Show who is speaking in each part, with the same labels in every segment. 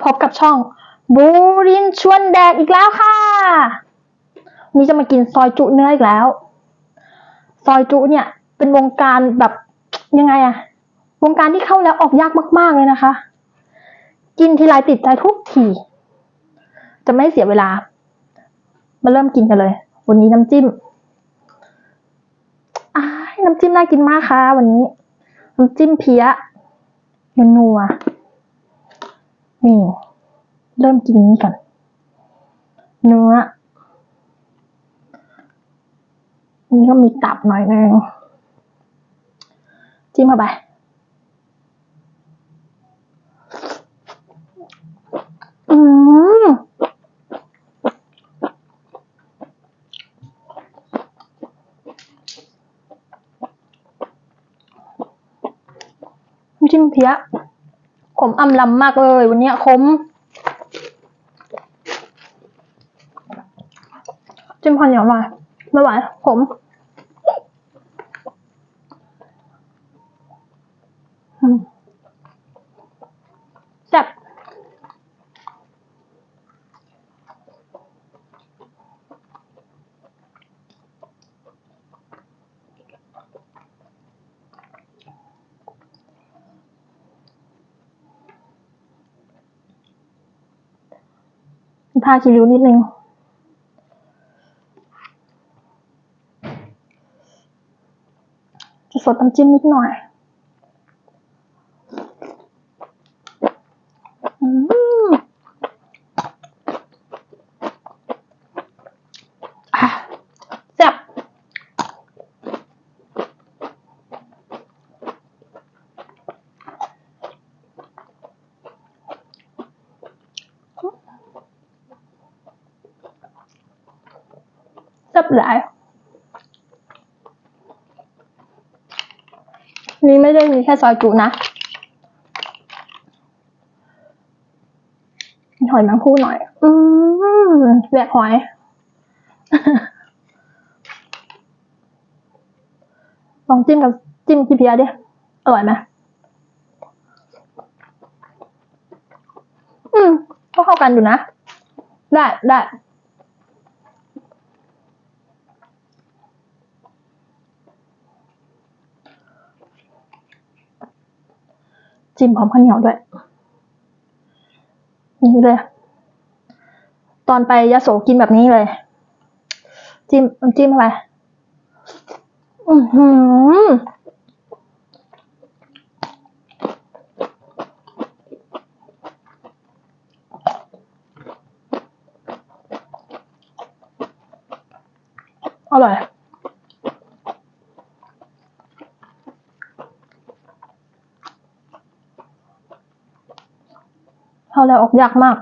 Speaker 1: าพบกับช่อง บูรินชวนแดกอีกแล้วค่ะวันนี้จะมากินซอยจุเนื้ออีกแล้ว ซอยจุเนี่ย เป็นวงการแบบยังไงอะวงการที่เข้าแล้วออกยากมากๆเลยนะคะ กินทีไรติดใจทุกที จะไม่เสียเวลา มาเริ่มกินกันเลย วันนี้น้ำจิ้มน้ำจิ้มน่ากินมากค่ะ วันนี้ น้ำจิ้มเพี้ยนัวๆ นี่ เริ่มกินนี้ก่อน เนื้อ นี่ก็มีตับหน่อยนึง จิ้มเข้าไป อืมน้ำจิ้มเพี้ย ขมอ่ำลำมากเลยวันนี้ขมจิ้มพอเหนียวหน่อยไม่ไหวขมอืมแซ่บ ทาคิริวนิดนึง จะสดน้ำจิ้มนิดหน่อย อืมอะแซ่บแซ่บหลาย นี่ไม่ได้มีแค่ซอยจุนะมีหอยแมงผู้หน่อย อืมแหวกหอย ลองจิ้มกับจิ้มที่เพียดิ อร่อยไหมอืมก็เข้ากันอยู่นะ ได้ได้ จิ้มพร้อมข้าวเหนียวด้วยนี่เลย ตอนไปยะโสกินแบบนี้เลย จิ้มจิ้มเข้าไปอือหืออร่อยาแล้วออกยากมาก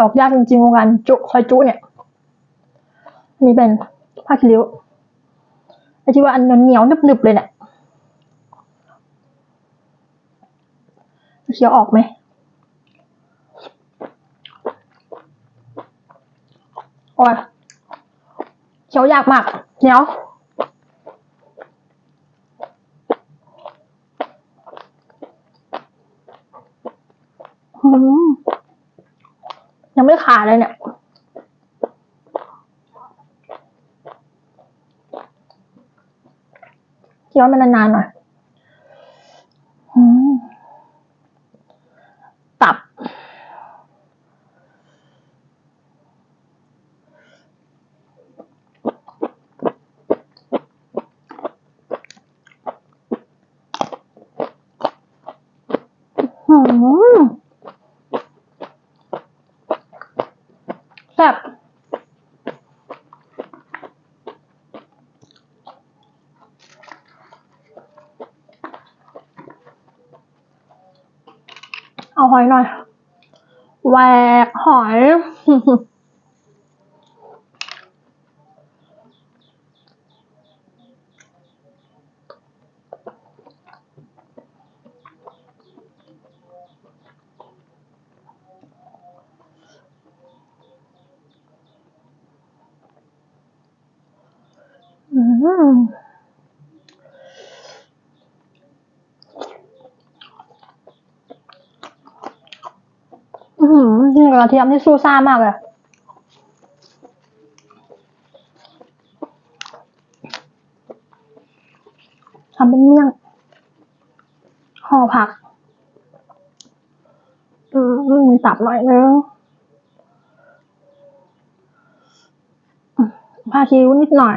Speaker 1: ออกยากจริงๆวงการจุซอยจุเนี่ยนนี้เป็นผ้าคีริ้วไอที่ว่าอันเหนียวหนึบๆเลยเนี่ยเคี้ยวออกไหมโอ้ยเคี้ยวยากมากเหนียว อืมยังไม่ขาดเลยเนี่ยเคี้ยวมันนานๆหน่อยตับ อืม แบบเอาหอยหน่อยแหวกหอย อืมออือหือนี่กระเทียมที่ซู้ซ่ามากเลยทำเป็นเมี่ยงห่อผัก อืมมีตับหน่อยนึงผ้าคิ้วนิดหน่อย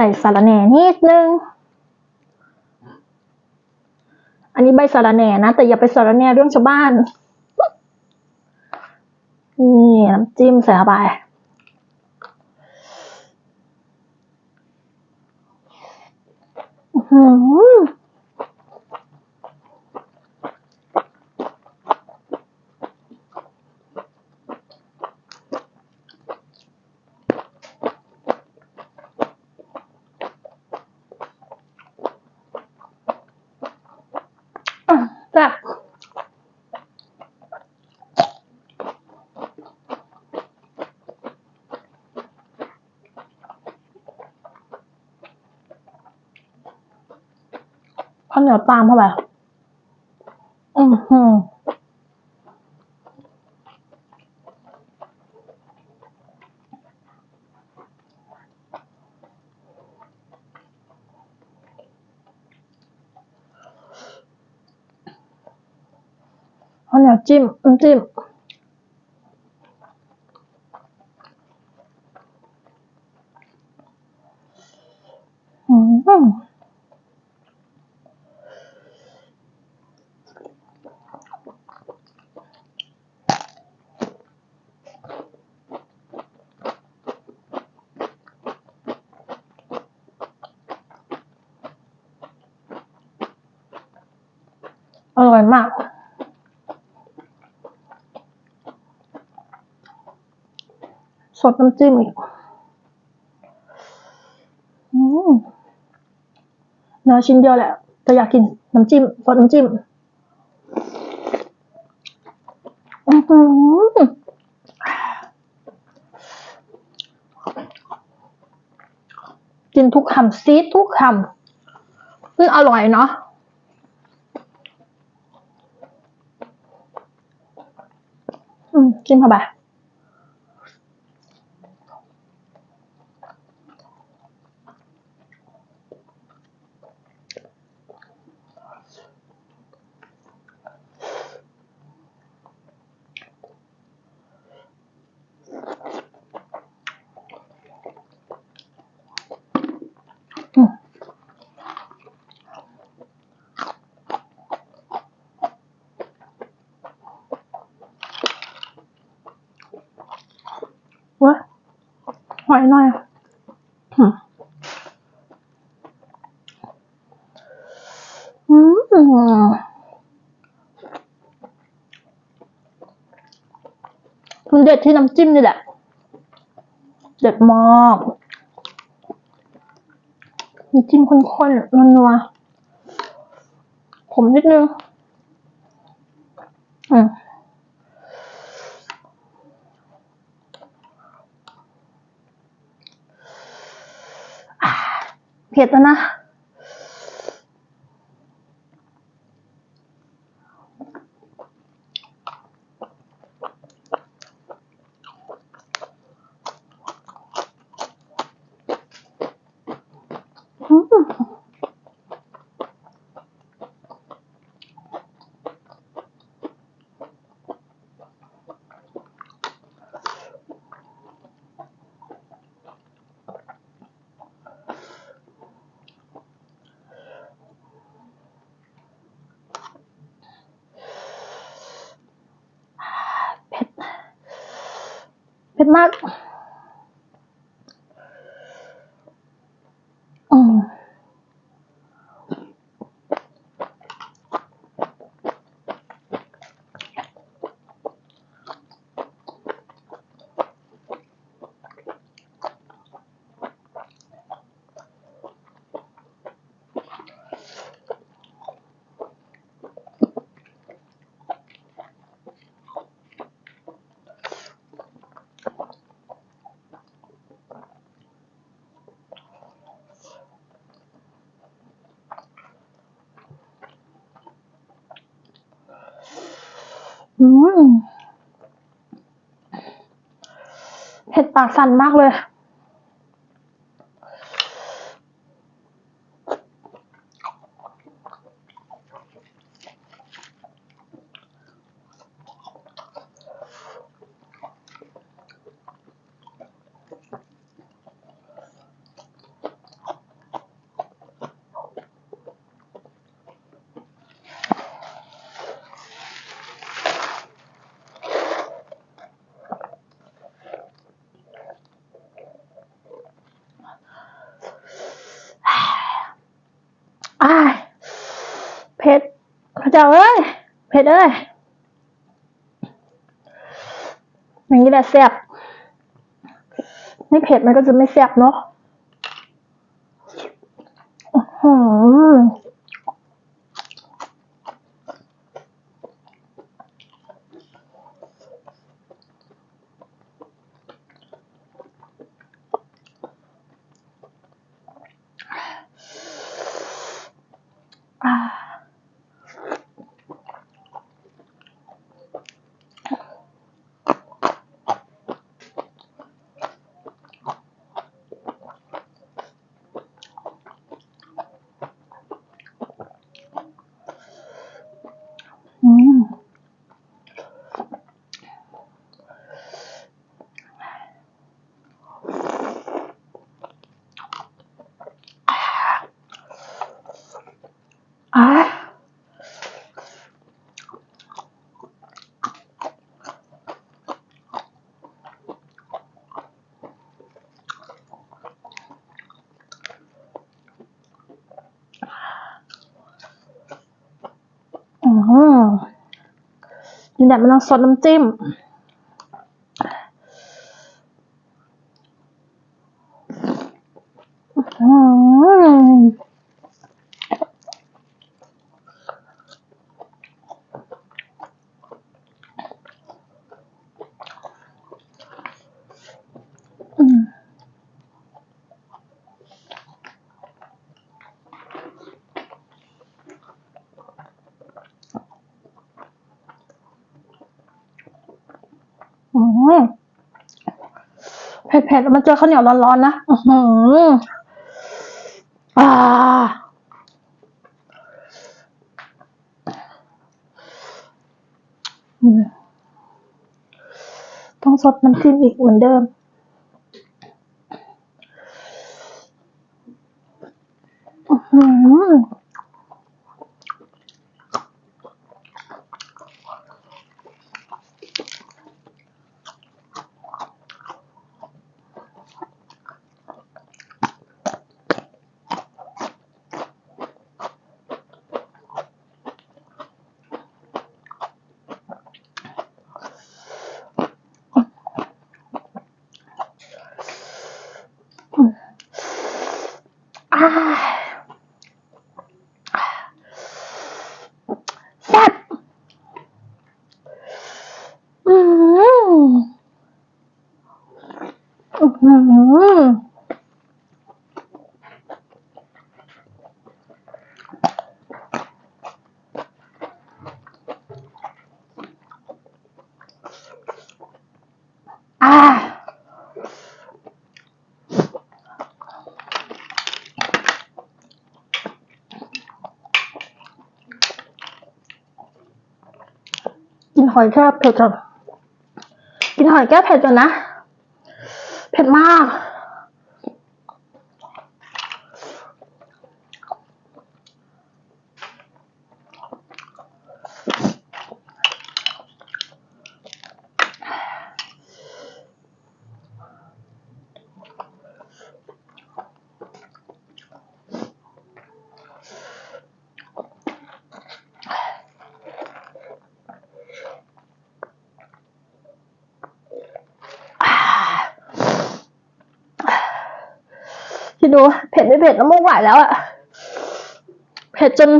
Speaker 1: ส่สาระแหน่นิดนึง อันนี้ใบสาระแหน่นะ แต่อย่าไปสาระแหน่เรื่องชาวบ้าน นี่น้ำจิ้มใส่เข้าไปอืมหืออะแซ่บข้าวเหนียวตามเข้าไปอือหือข้าวเหนียวจิ้มน้ำจิ้มอืม อร่อยมาก สดน้ำจิ้มอีกอืมเนื้อชิ้นเดียวแหละแต่อยากกินน้ำจิ้มสดน้ำจิ้มอือหือกินทุกคำซีดทุกคำซึ่งอร่อยเนาะ อืม จิ้มเข้าไปอืมเว้ย หอยหน่อยอืมอืมมันเด็ดที่น้ำจิ้มนี่แหละ เด็ดมากน้ำจิ้มข้นๆนัวๆผมนิดนึง อืมอ่า เผ็ดแล้วนะ อืมเผ็ด เเผ็ดปากสั่นมากเลย อ้ายเผ็ดพระ เจ้าเอ้ยเผ็ดเอ้ยอย่างนี้แหละแซ่บไม่เผ็ดมันก็จะไม่แซ่บเนาะอื้อหืออ่า อืมอ่าอืม นี่แหละมันต้องซดน้ำจิ้ม อืมอืมอืมเผ็ดๆแล้วมันเจอข้าวเหนียวร้อนๆนะอือหืออ่าต้องสดน้ำจิ้มอีกเหมือนเดิม อือหืออ่าแซ่บอืมอื้อหืออ่า กินห อยแก้วเผ็ดจนกินหอยแก้เผ็ดจนนะ เผ็ดมาก คิ ดดูเผ็ดไม่เผ็ดน้ำมูกไหลแล้วอะเผ็ดจน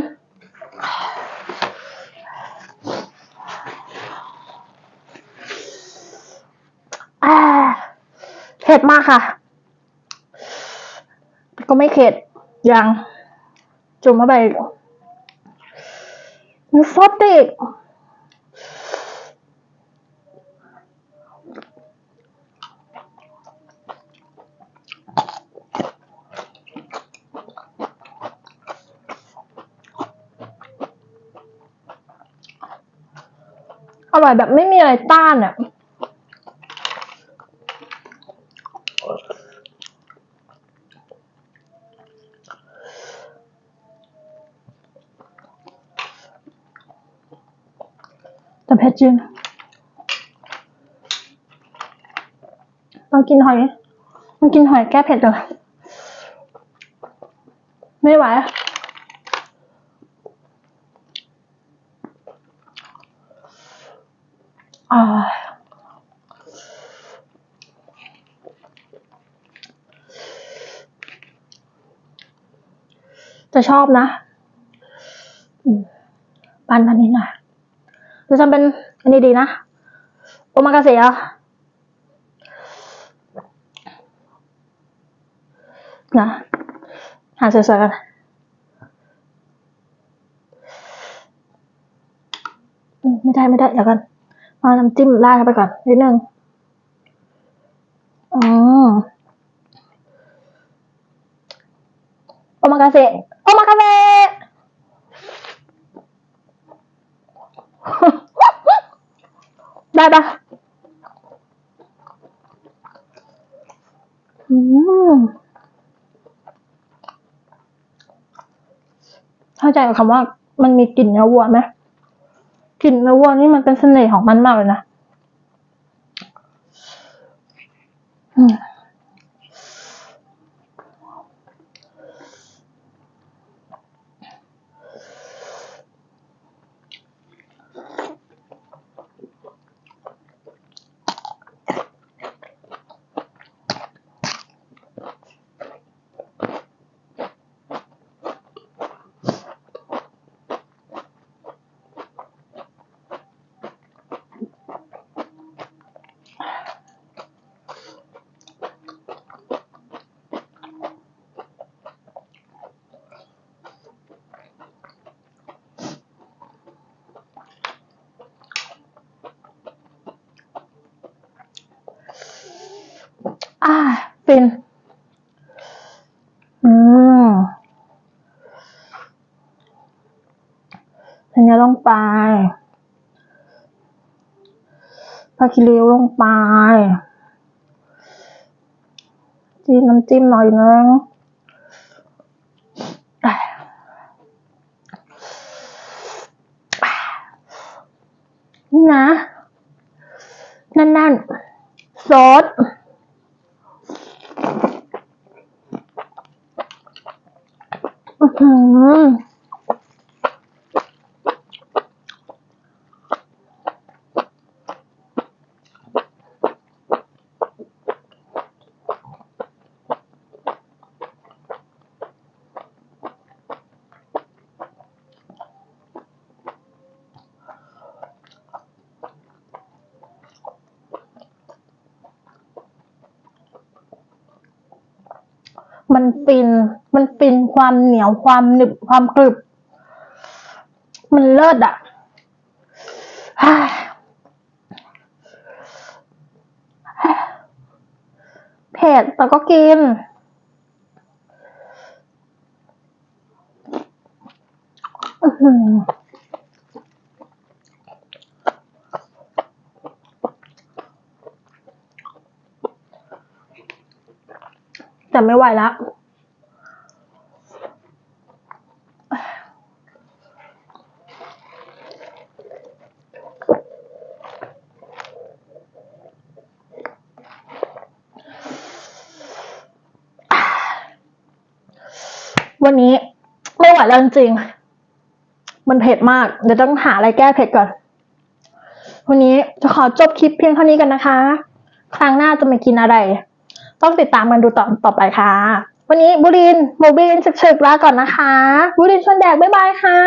Speaker 1: อ่าเผ็ดมากค่ะ ก็ไม่เข็ดยัง จุ่มเข้าไปมันซดอีก ร่อยแบบไม่มีอะไรต้านอะแต่เผ็ดจริงต้องกินหอยต้องกินหอยแก้เผ็ดก่อไม่ไหวอะอ่า จะชอบนะปันพันนี้หน่อยจะทำเป็นอันนี้ดีนะ โอมากาเสะนะ หาสวยๆกันไม่ได้ไม่ได้เดี๋ยวกันเอาน้ำจิ้มราดเข้าไปก่อนนิดนึงอืมโอมากาเสะ โอมากาเสะได้ปะอืมเข้าใจกับคำว่า มันมีกลิ่นเนื้อวัวไหมกลิ่นเนื้อวัวนี่มันเป็นเสน่ห์ของมันมากเลยนะ อืมอ่า ฟิน อืมอันนี้ลงไปผักคีริ้วลงไป จิ้มน้ำจิ้มหน่อยนึงอะนี่นะ นั่นๆ ซอส อื้ มันฟิน มันฟินความเหนียวความหนึบความกรึบ มันเลิศอะฮ่าเผ็ดแต่ก็กิน อือ แต่ไม่ไหวแล้ววันนี้ไม่ไหวแล้วจริง มันเผ็ดมาก เดี๋ยวต้องหาอะไรแก้เผ็ดก่อน วันนี้จะขอจบคลิปเพียงเท่านี้กันนะคะ ครั้งหน้าจะมากินอะไร ต้องติดตามกันดูต่อต่อไปค่ะ วันนี้บุรินโมบินฉึกๆลาก่อนนะคะ บุรินชวนแดกบ๊ายบายค่ะ